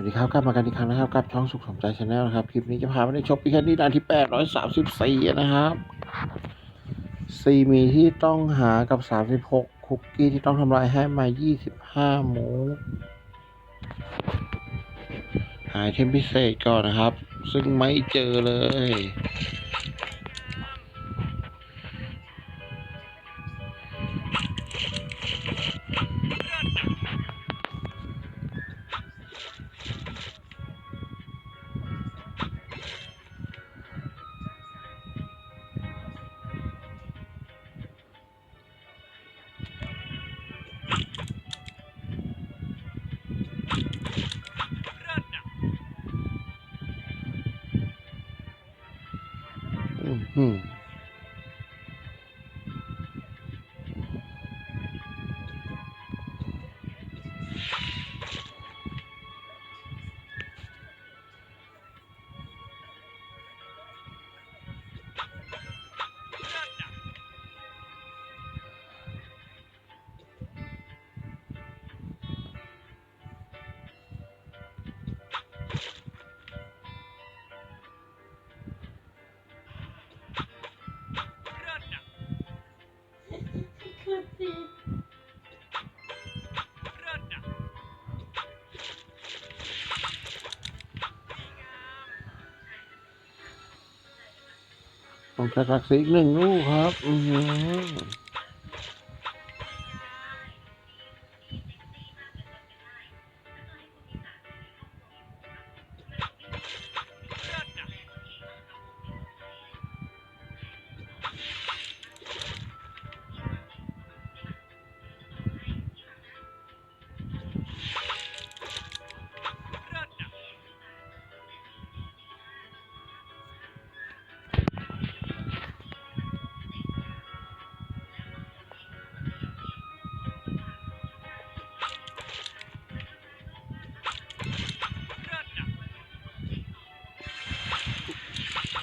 วัสดีครับกลับมากันอีกครั้งนะครับกับช่องสุขสมใจชาแนลนะครับคลิปนี้จะพาไปในช็อปปี้แคนดี้ด่านที่834นะครับสี่มีที่ต้องหากับ36คุกกี้ที่ต้องทำลายให้มา25หมูหายเทมพิเศษก่อนนะครับ ซึ่งไม่เจอเลย อื้ อหือผมจะรักสีอีกหนึ่งลูกครับ อือ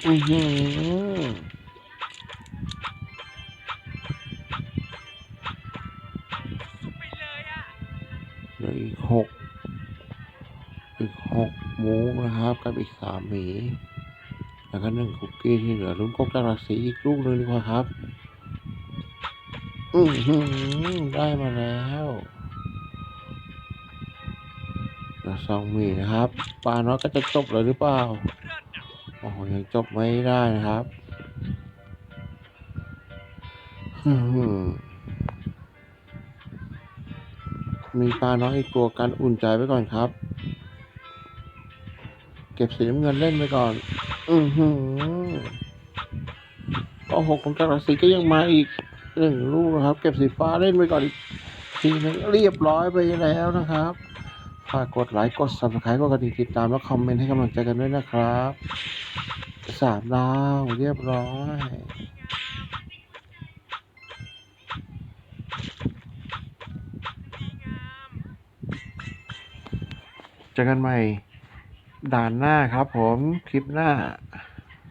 อือหือเหลืออีกหกอีกหกหมูนะครับกับอีกสามหมีแล้วก็หนึ่งคุกกี้ที่เหลือลุ้นกบจารักสีอีกลูกหนึ่งดีกว่าครับ อือหือได้มาแล้วเหลือสองหมีนะครับปลาน้อยก็จะจบเลยหรือเปล่า อ้โหยังจบไม่ได้นะครับมีปลาน้อยอีกตัวกันอุ่นใจไว้ก่อนครับ เก็บสีน้ำเงินเล่นไปก่อน อือหือโอ้โหของจากรสีก็ยังมาอีกหนึ่งลูกนะครับ เก็บสีฟ้าเล่นไปก่อนอีกทีนึงเรียบร้อยไปแล้วนะครับฝากกดไลค์กด subscribe กดกระดิ่งติดตามแล้วคอมเมนต์ให้กำลังใจกันด้วยนะครับ สามดาวเรียบร้อย เจอกันใหม่ด่านหน้าครับผม คลิปหน้า